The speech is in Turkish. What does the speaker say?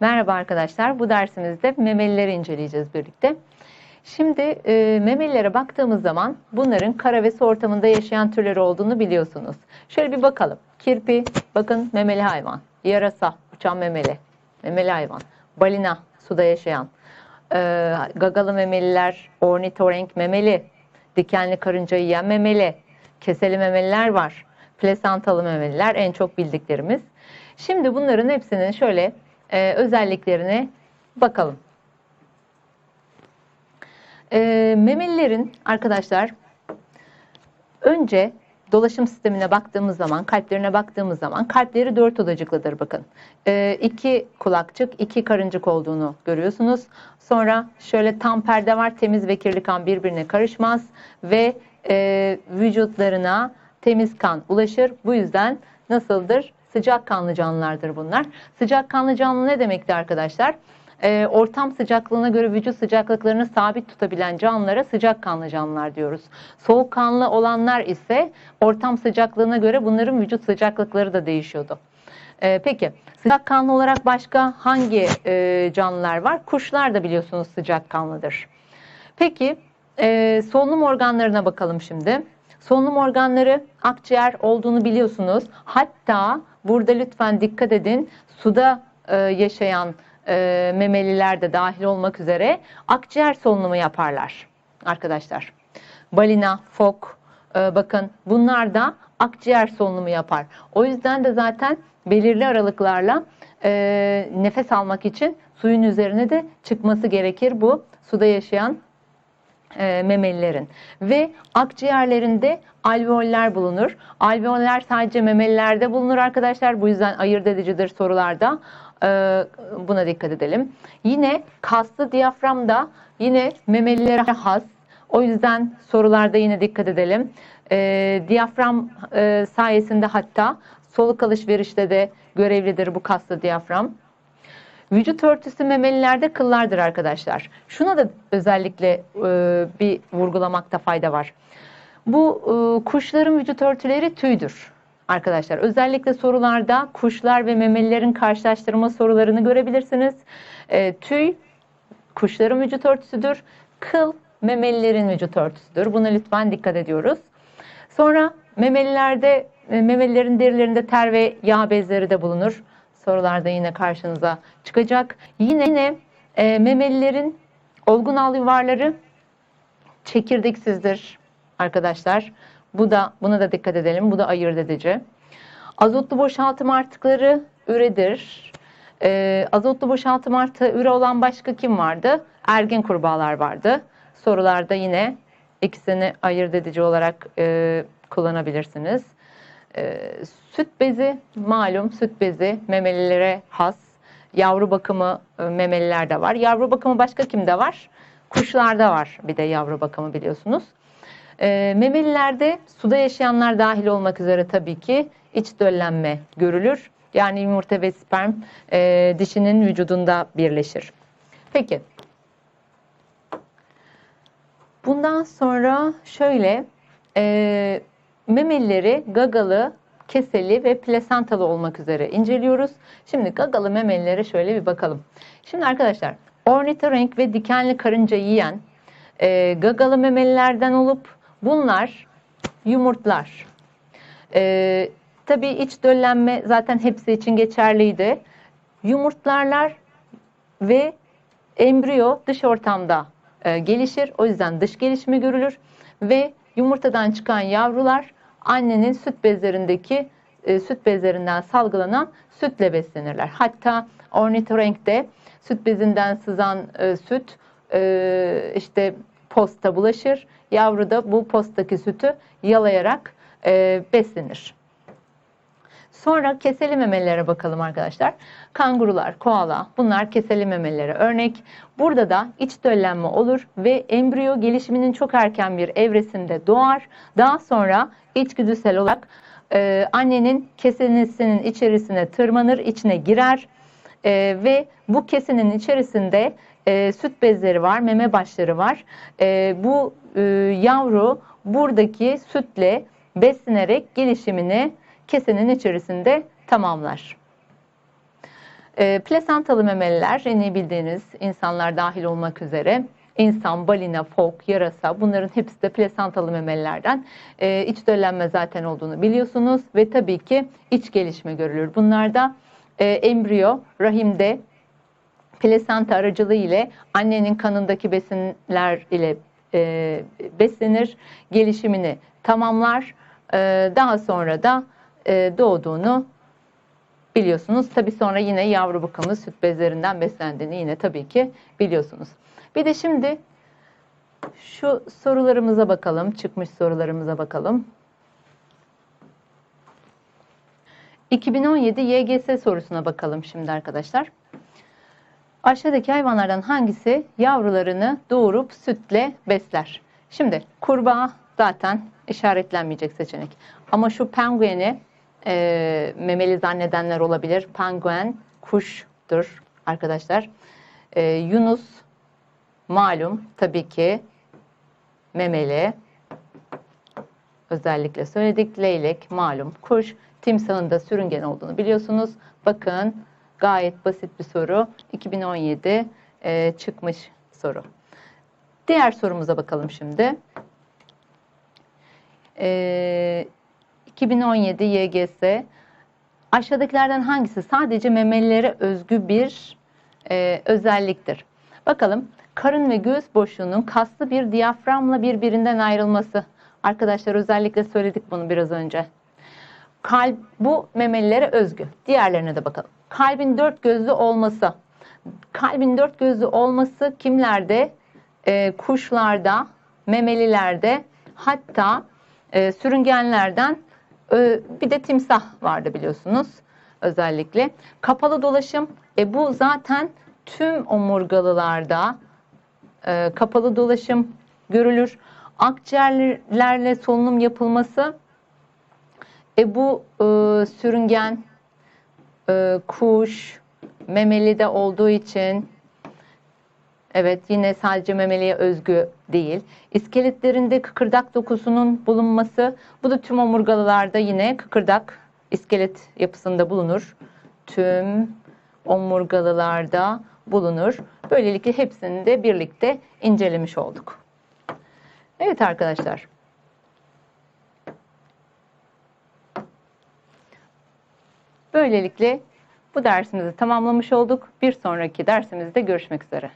Merhaba arkadaşlar. Bu dersimizde memelileri inceleyeceğiz birlikte. Şimdi e, memelilere baktığımız zaman bunların kara ve su ortamında yaşayan türleri olduğunu biliyorsunuz. Şöyle bir bakalım. Kirpi, bakın memeli hayvan. Yarasa, uçan memeli. Memeli hayvan. Balina, suda yaşayan. E, gagalı memeliler, ornitorenk memeli. Dikenli karınca yiyen memeli. Keseli memeliler var. Plasantalı memeliler en çok bildiklerimiz. Şimdi bunların hepsinin şöyle e, özelliklerine bakalım. E, memelilerin arkadaşlar önce dolaşım sistemine baktığımız zaman, kalplerine baktığımız zaman kalpleri dört odacıklıdır bakın. E, iki kulakçık, iki karıncık olduğunu görüyorsunuz. Sonra şöyle tam perde var, temiz ve kirli kan birbirine karışmaz ve e, vücutlarına temiz kan ulaşır. Bu yüzden nasıldır? Sıcak kanlı canlılardır bunlar. Sıcak kanlı canlı ne demekti arkadaşlar? Ee, ortam sıcaklığına göre vücut sıcaklıklarını sabit tutabilen canlılara sıcak kanlı canlılar diyoruz. Soğuk kanlı olanlar ise ortam sıcaklığına göre bunların vücut sıcaklıkları da değişiyordu. Ee, peki sıcak kanlı olarak başka hangi e, canlılar var? Kuşlar da biliyorsunuz sıcak kanlıdır. Peki e, solunum organlarına bakalım şimdi. Solunum organları akciğer olduğunu biliyorsunuz. Hatta burada lütfen dikkat edin suda e, yaşayan e, memeliler de dahil olmak üzere akciğer solunumu yaparlar arkadaşlar. Balina, fok e, bakın bunlar da akciğer solunumu yapar. O yüzden de zaten belirli aralıklarla e, nefes almak için suyun üzerine de çıkması gerekir bu suda yaşayan e, memelilerin ve akciğerlerinde alveoller bulunur. Alveoller sadece memelilerde bulunur arkadaşlar. Bu yüzden ayırt edicidir sorularda. E, buna dikkat edelim. Yine kaslı diyafram da yine memelilere has. O yüzden sorularda yine dikkat edelim. E, diyafram e, sayesinde hatta soluk alışverişte de görevlidir bu kaslı diyafram. Vücut örtüsü memelilerde kıllardır arkadaşlar. Şuna da özellikle e, bir vurgulamakta fayda var. Bu e, kuşların vücut örtüleri tüydür arkadaşlar. Özellikle sorularda kuşlar ve memelilerin karşılaştırma sorularını görebilirsiniz. E, tüy kuşların vücut örtüsüdür. Kıl memelilerin vücut örtüsüdür. Buna lütfen dikkat ediyoruz. Sonra memelilerde e, memelilerin derilerinde ter ve yağ bezleri de bulunur sorularda yine karşınıza çıkacak. Yine yine e, memelilerin olgun al yuvarları çekirdeksizdir arkadaşlar. Bu da buna da dikkat edelim. Bu da ayırt edici. Azotlu boşaltım artıkları üredir. E, azotlu boşaltım artığı üre olan başka kim vardı? Ergin kurbağalar vardı. Sorularda yine ikisini ayırt edici olarak e, kullanabilirsiniz. E, süt bezi malum süt bezi memelilere has. Yavru bakımı e, memelilerde var. Yavru bakımı başka kimde var? Kuşlarda var bir de yavru bakımı biliyorsunuz. E, memelilerde suda yaşayanlar dahil olmak üzere tabii ki iç döllenme görülür. Yani yumurta ve sperm e, dişinin vücudunda birleşir. Peki. Bundan sonra şöyle e, memelileri gagalı, keseli ve plasantalı olmak üzere inceliyoruz. Şimdi gagalı memelilere şöyle bir bakalım. Şimdi arkadaşlar ornitorenk ve dikenli karınca yiyen e, gagalı memelilerden olup bunlar yumurtlar. E, tabii iç döllenme zaten hepsi için geçerliydi. Yumurtlarlar ve embriyo dış ortamda e, gelişir. O yüzden dış gelişimi görülür ve yumurtadan çıkan yavrular annenin süt bezlerindeki e, süt bezlerinden salgılanan sütle beslenirler. Hatta ornitorenkte süt bezinden sızan e, süt e, işte posta bulaşır. Yavru da bu postaki sütü yalayarak e, beslenir. Sonra keseli memelilere bakalım arkadaşlar. Kangurular, koala bunlar keseli memelilere örnek. Burada da iç döllenme olur ve embriyo gelişiminin çok erken bir evresinde doğar. Daha sonra içgüdüsel olarak e, annenin kesenisinin içerisine tırmanır, içine girer e, ve bu kesenin içerisinde e, süt bezleri var, meme başları var. E, bu e, yavru buradaki sütle beslenerek gelişimini kesenin içerisinde tamamlar. E, plasantalı memeliler en bildiğiniz insanlar dahil olmak üzere insan, balina, fok, yarasa bunların hepsi de plasantalı memelilerden. E, iç döllenme zaten olduğunu biliyorsunuz ve tabii ki iç gelişme görülür. Bunlarda e, embriyo rahimde plasenta aracılığı ile annenin kanındaki besinler ile e, beslenir, gelişimini tamamlar. E, daha sonra da e, doğduğunu biliyorsunuz. Tabi sonra yine yavru bakımı süt bezlerinden beslendiğini yine tabii ki biliyorsunuz. Bir de şimdi şu sorularımıza bakalım, çıkmış sorularımıza bakalım. 2017 YGS sorusuna bakalım şimdi arkadaşlar. Aşağıdaki hayvanlardan hangisi yavrularını doğurup sütle besler? Şimdi kurbağa zaten işaretlenmeyecek seçenek. Ama şu pengueni e, memeli zannedenler olabilir. Penguen kuştur arkadaşlar. E, Yunus malum tabii ki memeli. Özellikle söyledik. Leylek malum kuş. Timsahın da sürüngen olduğunu biliyorsunuz. Bakın gayet basit bir soru. 2017 e, çıkmış soru. Diğer sorumuza bakalım şimdi. E, 2017 YGS aşağıdakilerden hangisi sadece memelilere özgü bir e, özelliktir? Bakalım karın ve göğüs boşluğunun kaslı bir diyaframla birbirinden ayrılması. Arkadaşlar özellikle söyledik bunu biraz önce. Kalp bu memelilere özgü. Diğerlerine de bakalım. Kalbin dört gözlü olması. Kalbin dört gözlü olması kimlerde? Ee, kuşlarda, memelilerde, hatta e, sürüngenlerden e, bir de timsah vardı biliyorsunuz özellikle. Kapalı dolaşım, e, bu zaten tüm omurgalılarda e, kapalı dolaşım görülür. Akciğerlerle solunum yapılması e bu e, sürüngen, e, kuş, memeli de olduğu için evet yine sadece memeliye özgü değil. İskeletlerinde kıkırdak dokusunun bulunması bu da tüm omurgalılarda yine kıkırdak iskelet yapısında bulunur. Tüm omurgalılarda bulunur. Böylelikle hepsini de birlikte incelemiş olduk. Evet arkadaşlar. Böylelikle bu dersimizi tamamlamış olduk. Bir sonraki dersimizde görüşmek üzere.